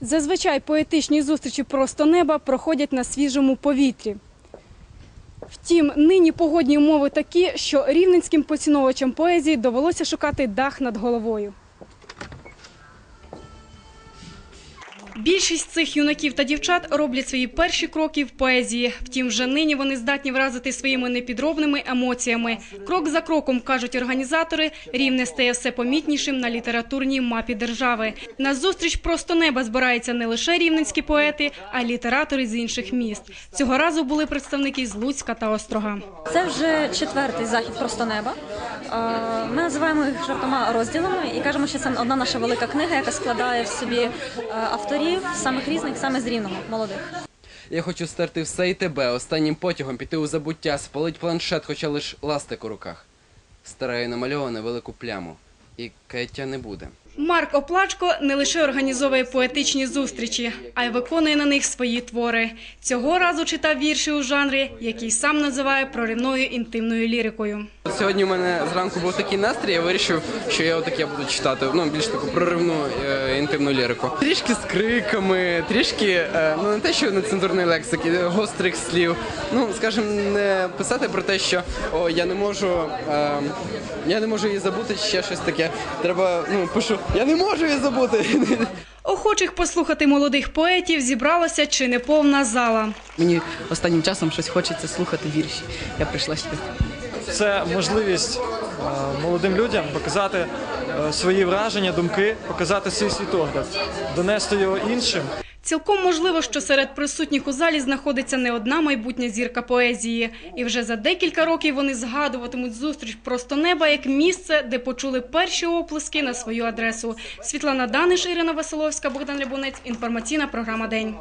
Зазвичай поетичні зустрічі просто неба проходять на свіжому повітрі. Втім, нині погодні умови такі, що рівненським поціновувачам поезії довелося шукати дах над головою. Більшість цих юнаків та дівчат роблять свої перші кроки в поезії. Втім, вже нині вони здатні вразити своїми непідробними емоціями. Крок за кроком, кажуть організатори, рівне стає все помітнішим на літературній мапі держави. На зустріч просто неба збираються не лише рівненські поети, а й літератори з інших міст. Цього разу були представники з Луцька та Острога. Це вже четвертий захід просто неба. Е, Ми називаємо їх жартома розділами і кажемо, що це одна наша велика книга, яка складає в собі е, авторів самих різних, саме з рівного молодих. Я хочу стерти все і тебе, останнім потягом піти у забуття, спалить планшет, хоча лиш ластик у руках. Стараю намальоване велику пляму. І каяття не буде. Марк Оплачко не лише організовує поетичні зустрічі, а й виконує на них свої твори. Цього разу читав вірші у жанрі, який сам називає проривною інтимною лірикою. Сьогодні у мене зранку був такий настрій, я вирішив, що я отаке буду читати, ну більш таку проривну е, інтимну лірику. Трішки з криками, трішки, е, ну не те, що нецензурної лексики, гострих слів. Ну, скажімо, не писати про те, що о, я не можу, е, я не можу її забути, ще щось таке. Треба, ну, пишу, я не можу її забути. Охочих послухати молодих поетів зібралася чи не повна зала. Мені останнім часом щось хочеться слухати вірші. Я прийшла сюди. Це можливість е, молодим людям показати е, свої враження, думки, показати свій світогляд, донести його іншим. Цілком можливо, що серед присутніх у залі знаходиться не одна майбутня зірка поезії, і вже за декілька років вони згадуватимуть зустріч просто неба як місце, де почули перші оплески на свою адресу. Світлана Даниш, Ірина Василовська, Богдан Рябунець. Інформаційна програма День.